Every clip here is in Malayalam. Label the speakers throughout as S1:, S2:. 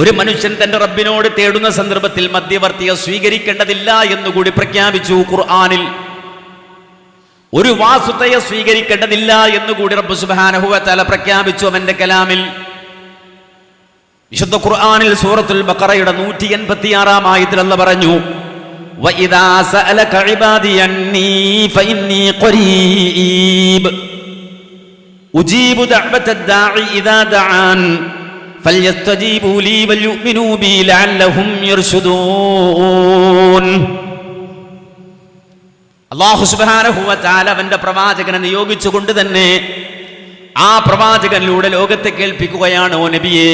S1: ഒരു മനുഷ്യൻ തന്റെ റബ്ബിനോട് തേടുന്ന സന്ദർഭത്തിൽ മധ്യവർത്തിയെ സ്വീകരിക്കേണ്ടതില്ല എന്നുകൂടി പ്രഖ്യാപിച്ചു ഖുർആാനിൽ. ഒരു വാസുതയെ സ്വീകരിക്കേണ്ടതില്ല എന്നുകൂടി റബ്ബു സുബാനഹുവല പ്രഖ്യാപിച്ചു അവന്റെ കലാമിൽ. വിശുദ്ധ ഖുർആാനിൽ സൂറത്തുൽ ബക്കറയുടെ നൂറ്റി എൺപത്തി ആറാം ആയത്തിൽ അല്ല പറഞ്ഞു ഉജീബു ദഅവത ഇദാ ദആൻ. അള്ളാഹുസുബാനഹുവന്റെ പ്രവാചകനെ നിയോഗിച്ചുകൊണ്ട് തന്നെ ആ പ്രവാചകനിലൂടെ ലോകത്തെ കേൾപ്പിക്കുകയാണ് ഓ നബിയെ.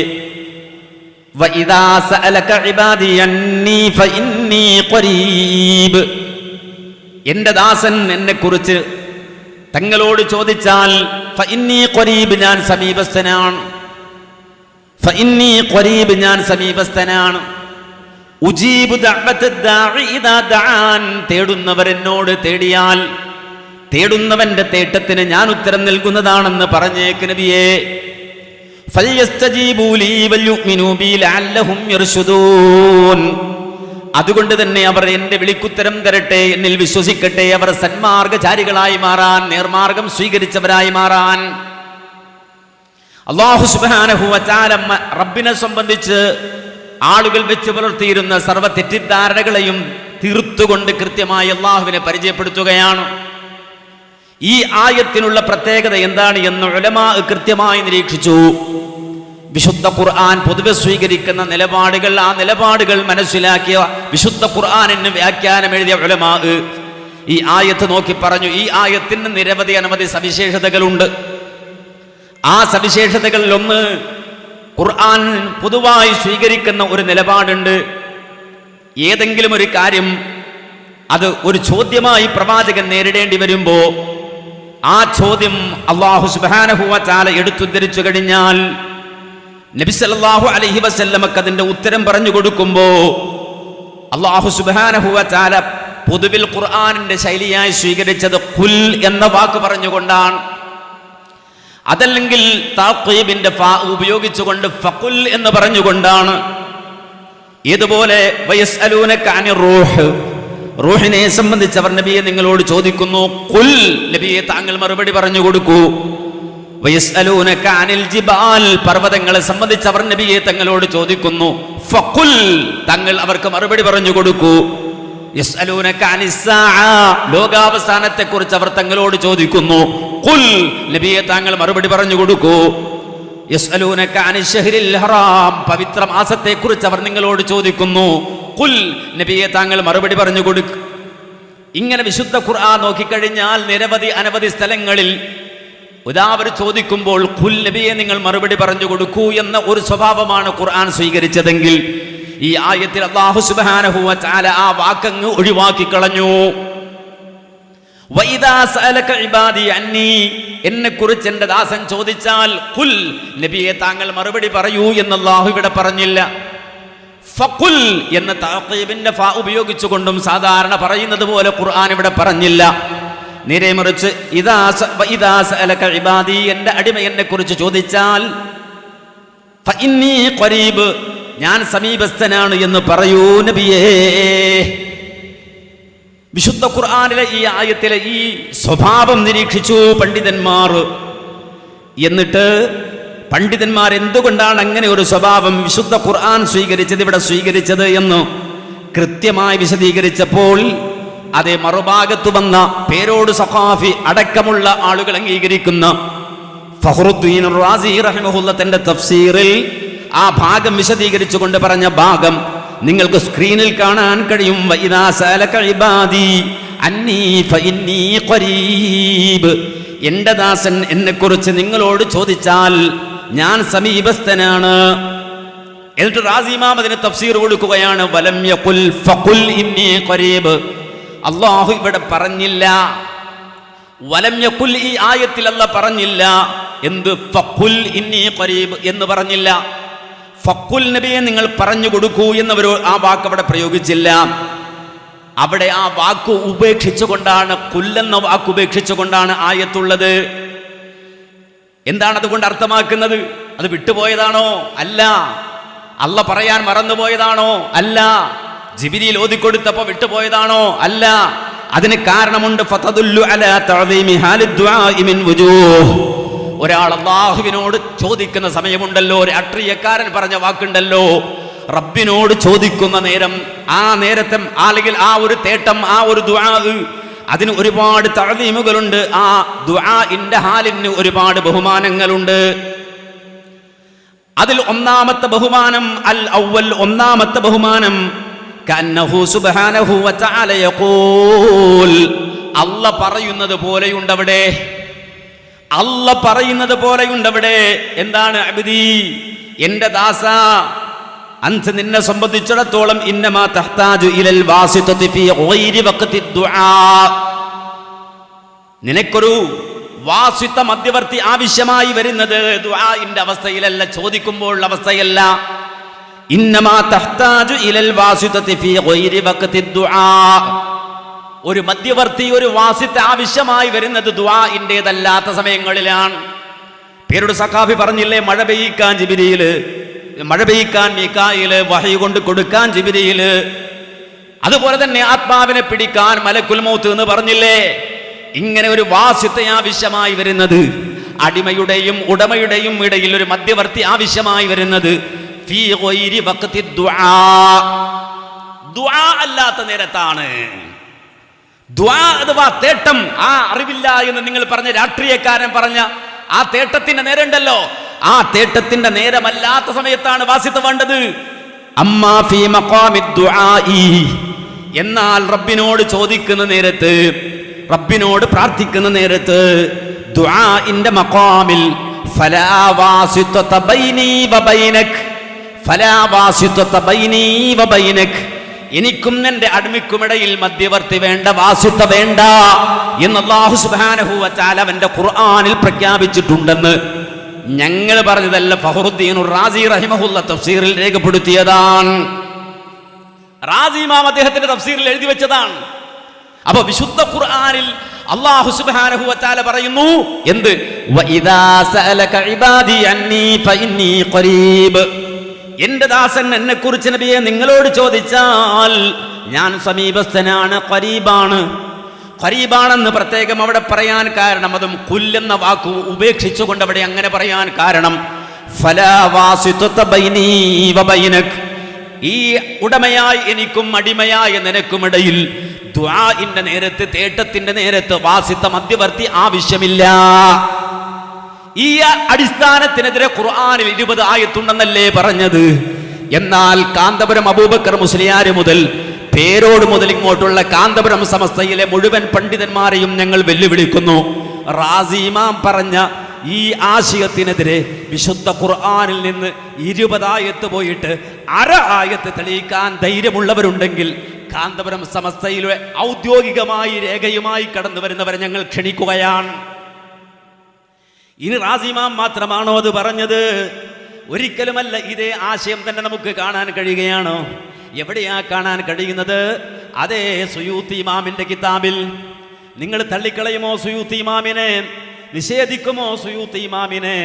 S1: എന്റെ ദാസൻ എന്നെ കുറിച്ച് തങ്ങളോട് ചോദിച്ചാൽ ഞാൻ സമീപസ്ഥനാണ്. ഖരീബ് ഞാൻ സമീപസ്ഥനാണ്. ഉജീബു തേടുന്നവർ എന്നോട് തേടിയാൽ തേടുന്നവന്റെ തേട്ടത്തിന് ഞാൻ ഉത്തരം നൽകുന്നതാണെന്ന് പറഞ്ഞേക്ക് നബിയേ. അതുകൊണ്ട് തന്നെ അവർ എന്റെ വിളിക്കുത്തരം തരട്ടെ എന്നിൽ വിശ്വസിക്കട്ടെ. അവർ സന്മാർഗചാരികളായി മാറാൻ നേർമാർഗം സ്വീകരിച്ചവരായി മാറാൻ. അള്ളാഹു തആല റബ്ബിനെ സംബന്ധിച്ച് ആളുകൾ വെച്ച് പുലർത്തിയിരുന്ന സർവ തെറ്റിദ്ധാരണകളെയും തീർത്തുകൊണ്ട് കൃത്യമായി അള്ളാഹുവിനെ പരിചയപ്പെടുത്തുകയാണ്. ഈ ആയത്തിനുള്ള പ്രത്യേകത എന്താണ് എന്ന് ഉലമാ കൃത്യമായി നിരീക്ഷിച്ചു. വിശുദ്ധ ഖുർആൻ പൊതുവെ സ്വീകരിക്കുന്ന നിലപാടുകൾ ആ നിലപാടുകൾ മനസ്സിലാക്കിയ വിശുദ്ധ ഖുർആാനിന് വ്യാഖ്യാനം എഴുതിയ ഉലമാ ഈ ആയത്ത് നോക്കി പറഞ്ഞു. ഈ ആയത്തിന് നിരവധി അനവധി സവിശേഷതകളുണ്ട്. ആ സവിശേഷതകളിൽ ഒന്ന് ഖുർആൻ പൊതുവായി സ്വീകരിക്കുന്ന ഒരു നിലപാടുണ്ട്. ഏതെങ്കിലും ഒരു കാര്യം അത് ഒരു ചോദ്യമായി പ്രവാചകൻ നേരിടേണ്ടി വരുമ്പോൾ ആ ചോദ്യം അള്ളാഹു സുബാനഹുവ ചാല എടുത്തുദ്ധരിച്ചു കഴിഞ്ഞാൽ നബിസല്ലാഹു അലഹി വസല്ലമക്ക് അതിന്റെ ഉത്തരം പറഞ്ഞു കൊടുക്കുമ്പോ അള്ളാഹു സുബാനഹുവ ചാല പൊതുവിൽ ഖുർആാനിന്റെ ശൈലിയായി സ്വീകരിച്ചത് കുൽ എന്ന വാക്ക് പറഞ്ഞുകൊണ്ടാണ്. അതല്ലെങ്കിൽ താക്കീബിന്റെ ഫാ ഉപയോഗിച്ചുകൊണ്ട് ഫഖുൽ എന്ന് പറഞ്ഞുകൊണ്ടാണ് ഇതുപോലെ റൂഹ്. റൂഹിനെ സംബന്ധിച്ച് അവർ നബിയെ നിങ്ങളോട് ചോദിക്കുന്നു കുൽ നബിയെ താങ്കൾ മറുപടി പറഞ്ഞു കൊടുക്കൂ. അനിൽ ജിബാൽ പർവതങ്ങളെ സംബന്ധിച്ച് അവർ നബിയെ തങ്ങളോട് ചോദിക്കുന്നു ഫഖുൽ തങ്ങൾ അവർക്ക് മറുപടി പറഞ്ഞു കൊടുക്കൂ. ലോകാവസാനത്തെ കുറിച്ച് അവർ തങ്ങളോട് ചോദിക്കുന്നു നബിയെ താങ്കൾ മറുപടി പറഞ്ഞു കൊടുക്കൂ. പവിത്ര മാസത്തെ കുറിച്ച് അവർ നിങ്ങളോട് ചോദിക്കുന്നു. ഖുൽ. നബിയെ താങ്കൾ മറുപടി പറഞ്ഞു കൊടുക്ക്. ഇങ്ങനെ വിശുദ്ധ ഖുർആൻ നോക്കിക്കഴിഞ്ഞാൽ നിരവധി അനവധി സ്ഥലങ്ങളിൽ ഉദാവർ ചോദിക്കുമ്പോൾ ഖുൽ നബിയെ നിങ്ങൾ മറുപടി പറഞ്ഞു കൊടുക്കൂ എന്ന ഒരു സ്വഭാവമാണ് ഖുർആൻ സ്വീകരിച്ചതെങ്കിൽ ഈ ആയത്തിൽ അള്ളാഹു സുബ്ഹാനഹു വ തആല ആ വാക്കങ്ങ് ഒഴിവാക്കി കളഞ്ഞു. എന്നെ കുറിച്ച് എന്റെ ദാസൻ ചോദിച്ചാൽ കുൽ നബിയെ താങ്കൾ മറുപടി പറയൂ എന്ന് അല്ലാഹു ഇവിടെ പറഞ്ഞില്ല. ഫഖുൽ എന്ന താഖീബിന്റെ ഫാ ഉപയോഗിച്ചുകൊണ്ടും സാധാരണ പറയുന്നത് പോലെ ഖുർആൻ ഇവിടെ പറഞ്ഞില്ല. നേരെ മറിച്ച് ഇബാദി എന്റെ അടിമ എന്നെ കുറിച്ച് ചോദിച്ചാൽ ഞാൻ സമീപസ്ഥനാണ് എന്ന് പറയൂ നബിയേ. വിശുദ്ധ ഖുർആാനിലെ ഈ ആയത്തിലെ ഈ സ്വഭാവം നിരീക്ഷിച്ചു പണ്ഡിതന്മാർ. എന്നിട്ട് പണ്ഡിതന്മാർ എന്തുകൊണ്ടാണ് അങ്ങനെ ഒരു സ്വഭാവം വിശുദ്ധ ഖുർആൻ സ്വീകരിച്ചത് ഇവിടെ സ്വീകരിച്ചത് എന്ന് കൃത്യമായി വിശദീകരിച്ചപ്പോൾ അതേ മറുഭാഗത്തു വന്ന പേരോട് സഖാഫി അടക്കമുള്ള ആളുകൾ അംഗീകരിക്കുന്ന ഫഹ്റുദ്ദീൻ റാസി റഹിമഹുല്ല തന്റെ തഫ്സീറിൽ ആ ഭാഗം വിശദീകരിച്ചുകൊണ്ട് പറഞ്ഞ ഭാഗം നിങ്ങൾക്ക് സ്ക്രീനിൽ കാണാൻ കഴിയും. എന്റെ ദാസൻ എന്നെക്കുറിച്ച് നിങ്ങളോട് ചോദിച്ചാൽ ഞാൻ സമീപസ്ഥനാണ്. എന്നിട്ട് റാസിമാം അതിന് തഫ്സീർ കൊടുക്കുകയാണ്. വലം യഖുൽ ഫഖുൽ ഇന്നി ഖരീബ്. അള്ളാഹു ഇവിടെ പറഞ്ഞില്ല. വലം യഖുൽ ഈ ആയത്തിൽ അല്ല പറഞ്ഞില്ല. എന്ത്? ഫഖുൽ ഇന്നി ഖരീബ് എന്ന് പറഞ്ഞില്ല. ഫഖുൽ നബിയെ നിങ്ങൾ പറഞ്ഞു കൊടുക്കൂ എന്നവർ ആ വാക്ക് അവിടെ പ്രയോഗിച്ചില്ല. അവിടെ ആ വാക്ക് ഉപേക്ഷിച്ചുകൊണ്ടാണ് കുല്ലെന്ന വാക്ക് ഉപേക്ഷിച്ചുകൊണ്ടാണ് ആയത്തുള്ളത്. എന്താണ് അതുകൊണ്ട് അർത്ഥമാക്കുന്നത്? അത് വിട്ടുപോയതാണോ? അല്ല. അല്ല പറയാൻ മറന്നുപോയതാണോ? അല്ല. ജിബിരിയിൽ ഓതിക്കൊടുത്തപ്പോ വിട്ടുപോയതാണോ? അല്ല. അതിന് കാരണമുണ്ട് ഫതദുല്ലു അലാ തഅദീമി ദുആഇ മിൻ വുജൂഹ്. ഒരാൾ അള്ളാഹുവിനോട് ചോദിക്കുന്ന സമയമുണ്ടല്ലോ രാഷ്ട്രീയക്കാരൻ പറഞ്ഞ വാക്കുണ്ടല്ലോ. റബ്ബിനോട് ചോദിക്കുന്ന നേരം ആ നേരത്തെ അല്ലെങ്കിൽ ആ ഒരു തേട്ടം ആ ഒരു ദുആ അതിന് ഒരുപാട് തഴവീമുകളുണ്ട് ആ ദുആഇന്റെ ഹാലിന് ഒരുപാട് ബഹുമാനങ്ങളുണ്ട്. അതിൽ ഒന്നാമത്തെ ബഹുമാനം അൽ ഔവൽ ഒന്നാമത്തെ ബഹുമാനം അല്ല പറയുന്നത് പോലെയുണ്ടവിടെ അല്ല പറയുന്നത് പോലെയുണ്ട് അവിടെ. എന്താണ് അബിദി? എന്റെ ദാസ അന്ത് നിന്നെ സംബന്ധിച്ചിടത്തോളം ഇന്നമാ തഹ്താജു ഇലൽ വാസിതതി ഫീ ഗൈരി വഖതി ദുആ. നിനക്കൊരു വാസിത്ത മധ്യവർത്തി ആവശ്യമായി വരുന്നത് ദുആഇന്റെ അവസ്ഥയിലല്ല ചോദിക്കുമ്പോഴുള്ള അവസ്ഥയല്ല. ഇന്നമാ തഹ്താജു ഇലൽ വാസിതതി ഫീ ഗൈരി വഖതി ദുആ. ഒരു മധ്യവർത്തി ഒരു വാസിത്ത് ആവശ്യമായി വരുന്നത് ദുആഇന്റെതല്ലാത്ത സമയങ്ങളിലാണ്. പേരുടെ സഖാഫി പറഞ്ഞില്ലേ മഴ പെയ്യിക്കാൻ ജിബിരിയിൽ മഴ പെയ്യിക്കാൻ മീക്കായിൽ വഹി കൊണ്ട് കൊടുക്കാൻ ജിബിരിയിൽ അതുപോലെ തന്നെ ആത്മാവിനെ പിടിക്കാൻ മലക്കുൽ മൗത്ത് എന്ന് പറഞ്ഞില്ലേ ഇങ്ങനെ ഒരു വാസ്യത്തെ ആവശ്യമായി വരുന്നത് അടിമയുടെയും ഉടമയുടെയും ഇടയിൽ ഒരു മധ്യവർത്തി ആവശ്യമായി വരുന്നത് അല്ലാത്ത നേരത്താണ്. ദ്വാ അഥവാ തേട്ടം ആ അറിവില്ല എന്ന് നിങ്ങൾ പറഞ്ഞ രാഷ്ട്രീയക്കാരൻ പറഞ്ഞ ആ തേട്ടത്തിന്റെ നേരം ഉണ്ടല്ലോ ആ തേട്ടത്തിന്റെ നേരമല്ലാത്ത സമയത്താണ് വാസിത്ത വേണ്ടത്. എന്നാൽ റബ്ബിനോട് ചോദിക്കുന്ന നേരത്ത് റബ്ബിനോട് പ്രാർത്ഥിക്കുന്ന നേരത്ത് ദുആഇന്റെ മഖാമിൽ വബൈനക് വബൈനക് എനിക്കും എന്റെ അടിമയ്ക്കുമിടയിൽ മധ്യവർത്തി വേണ്ട വാസുത്ത വേണ്ട എന്ന് അള്ളാഹു സുബ്ഹാനഹു വതആല അവന്റെ ഖുർആനിൽ പ്രഖ്യാപിച്ചിട്ടുണ്ടെന്ന് ഞങ്ങൾ പറഞ്ഞതല്ല. ഫഹറുദ്ദീൻ റാസി റഹിമഹുല്ല തഫ്സീറിൽ രേഖപ്പെടുത്തിയതാണ്. റാസി ഇമാം അദ്ദേഹത്തിന്റെ തഫ്സീറിൽ എഴുതി വെച്ചതാണ്. അപ്പൊ വിശുദ്ധ ഖുർആാനിൽ അള്ളാഹു സുബ്ഹാനഹു വതആല പറയുന്നു എന്ത്? സഅലക ഇബാദി അന്നി ഫഇന്നി ഖരീബ്. എന്റെ ദാസൻ എന്നെ കുറിച്ച് നബിയെ നിങ്ങളോട് ചോദിച്ചാൽ ഞാൻ സമീപസ്ഥനാണ് ഖരീബാണ്. ഖരീബാണെന്ന് പ്രത്യേകം അവിടെ പറയാൻ കാരണം അതും കുല്ലെന്ന വാക്ക് ഉപേക്ഷിച്ചുകൊണ്ട് അവിടെ അങ്ങനെ പറയാൻ കാരണം. ഈ ഉടമയായി എനിക്കും അടിമയായ നിനക്കുമിടയിൽ ദ്വാഇന്റെ നേരത്ത് തേട്ടത്തിന്റെ നേരത്ത് വാസിത്ത മധ്യവർത്തി ആവശ്യമില്ല. ഈ അടിസ്ഥാനത്തിനെതിരെ ഖുർആാനിൽ ഇരുപത് ആയത്തുണ്ടെന്നല്ലേ പറഞ്ഞത്. എന്നാൽ കാന്തപുരം അബൂബക്കർ മുസ്ലിയാര് മുതൽ പേരോട് മുതൽ ഇങ്ങോട്ടുള്ള കാന്തപുരം സമസ്തയിലെ മുഴുവൻ പണ്ഡിതന്മാരെയും ഞങ്ങൾ വെല്ലുവിളിക്കുന്നു. റാസിമാം പറഞ്ഞ ഈ ആശയത്തിനെതിരെ വിശുദ്ധ ഖുർആാനിൽ നിന്ന് ഇരുപതായത്ത് പോയിട്ട് അര ആയത്ത് തെളിയിക്കാൻ ധൈര്യമുള്ളവരുണ്ടെങ്കിൽ കാന്തപുരം സമസ്തയിലെ ഔദ്യോഗികമായി രേഖയുമായി കടന്നു വരുന്നവരെ ഞങ്ങൾ ക്ഷണിക്കുകയാണ്. ഇനി റാസിമാം മാത്രമാണോ അത് പറഞ്ഞത്? ഒരിക്കലുമല്ല ഇതേ ആശയം തന്നെ നമുക്ക് കാണാൻ കഴിയുകയാണോ? എവിടെയാ കാണാൻ കഴിയുന്നത്? അതേ സുയൂത്തി ഇമാമിന്റെ കിതാബിൽ. നിങ്ങൾ തള്ളിക്കളയുമോ സുയൂത്തി ഇമാമിനെ? നിഷേധിക്കുമോ സുയൂത്തി ഇമാമിനെ?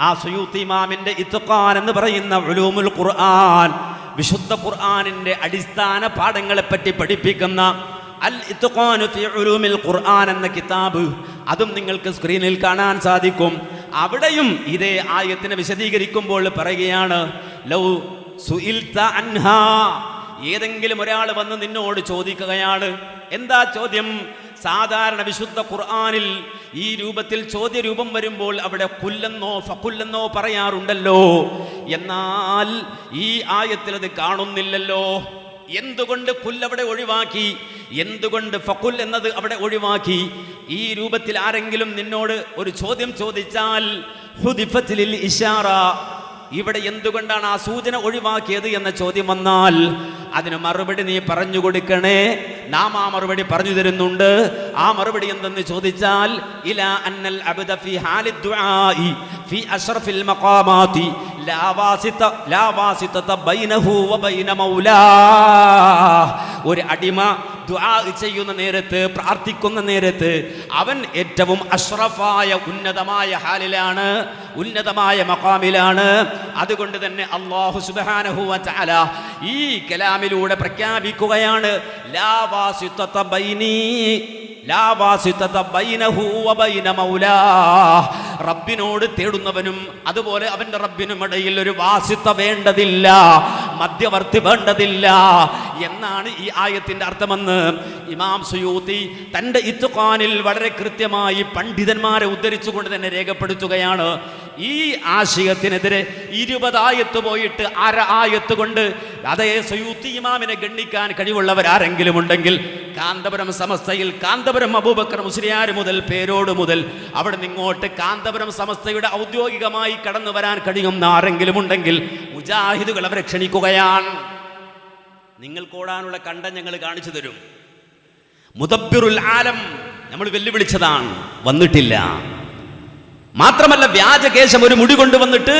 S1: ആ സുയൂത്തി ഇമാമിന്റെ ഇത്തുഖാൻ എന്ന് പറയുന്ന ഉലൂമുൽ ഖുർആൻ വിശുദ്ധ ഖുർആനിന്റെ അടിസ്ഥാന പാഠങ്ങളെ പറ്റി പഠിപ്പിക്കുന്ന അൽ ഉലൂമിൽ ഖുർആൻ എന്ന കിതാബ് അതും നിങ്ങൾക്ക് സ്ക്രീനിൽ കാണാൻ സാധിക്കും. അവിടെയും ഇതേ ആയത്തിനെ വിശദീകരിക്കുമ്പോൾ പറയുകയാണ് ലൗ സുഇൽത അൻഹാ. ഏതെങ്കിലും ഒരാൾ വന്ന് നിന്നോട് ചോദിക്കുകയാണ് എന്താ ചോദ്യം? സാധാരണ വിശുദ്ധ ഖുർആാനിൽ ഈ രൂപത്തിൽ ചോദ്യരൂപം വരുമ്പോൾ അവിടെ കുല്ലെന്നോ ഫക്കുല്ലെന്നോ പറയാറുണ്ടല്ലോ. എന്നാൽ ഈ ആയത്തിൽ അത് കാണുന്നില്ലല്ലോ. എന്തുകൊണ്ട് കുല്ലവിടെ ഒഴിവാക്കി? എന്തുകൊണ്ട് ഫക്കുൽ എന്നത് അവിടെ ഒഴിവാക്കി? ഈ രൂപത്തിൽ ആരെങ്കിലും നിന്നോട് ഒരു ചോദ്യം ചോദിച്ചാൽ ഇഷാറ ഇവിടെ എന്തുകൊണ്ടാണ് ആ സൂചന ഒഴിവാക്കിയത് എന്ന ചോദ്യം വന്നാൽ അതിന് മറുപടി നീ പറഞ്ഞു കൊടുക്കണേ. നാം ആ മറുപടി പറഞ്ഞു തരുന്നുണ്ട്. ആ മറുപടി എന്തെന്ന് ചോദിച്ചാൽ ഇലാ അന്നൽ ഫി ഹാലി ദുആഇ ഫി അഷ്റഫിൽ മഖാമാതി ലാ വാസിത ലാ വാസിതത ബൈനഹു വ ബൈന മൗലാ. ഒരു അടിമ ദുആ ചെയ്യുന്ന നേരത്ത് പ്രാർത്ഥിക്കുന്ന നേരത്ത് അവൻ ഏറ്റവും അഷ്റഫായ ഉന്നതമായ ഹാലിലാണ് ഉന്നതമായ മക്കാമിലാണ് അതുകൊണ്ട് തന്നെ അള്ളാഹു സുബ്ഹാനഹു വ തആല ഈ കലാമിലൂടെ പ്രഖ്യാപിക്കുകയാണ് ലാ വാസിത്തത ബൈനീ. റബ്ബിനോട് തേടുന്നവനും അതുപോലെ അവന്റെ റബ്ബിനും ഇടയിൽ ഒരു വാസിത്ത വേണ്ടതില്ല മധ്യവർത്തി വേണ്ടതില്ല എന്നാണ് ഈ ആയത്തിന്റെ അർത്ഥമെന്ന് ഇമാം സുയൂത്തി തന്റെ ഇത്തുഖാനിൽ വളരെ കൃത്യമായി പണ്ഡിതന്മാരെ ഉദ്ധരിച്ചുകൊണ്ട് തന്നെ രേഖപ്പെടുത്തുകയാണ്. ഈ ആശയത്തിനെതിരെ ഇരുപതായത്ത് പോയിട്ട് അര ആയത്ത് കൊണ്ട് അതേ സയൂത്തി ഇമാമിനെ ഗണ്ണിക്കാൻ കഴിവുള്ളവർ ആരെങ്കിലും ഉണ്ടെങ്കിൽ കാന്തപുരം സമസ്തയിൽ കാന്തപുരം അബൂബക്കർ മുസ്ലിയാർ മുതൽ പേരോട് മുതൽ അവിടെ നിങ്ങോട്ട് കാന്തപുരം സമസ്തയുടെ ഔദ്യോഗികമായി കടന്നു വരാൻ കഴിയുന്ന ആരെങ്കിലും ഉണ്ടെങ്കിൽ മുജാഹിദുകൾ അവരെ ക്ഷണിക്കുകയാണ്. നിങ്ങൾക്കോടാനുള്ള കണ്ടം ഞങ്ങൾ കാണിച്ചു തരും. മുദബ്ബിറുൽ ആലം നമ്മൾ വെല്ലുവിളിച്ചതാണ്. വന്നിട്ടില്ല. മാത്രമല്ല വ്യാജകേശം ഒരു മുടി കൊണ്ടുവന്നിട്ട്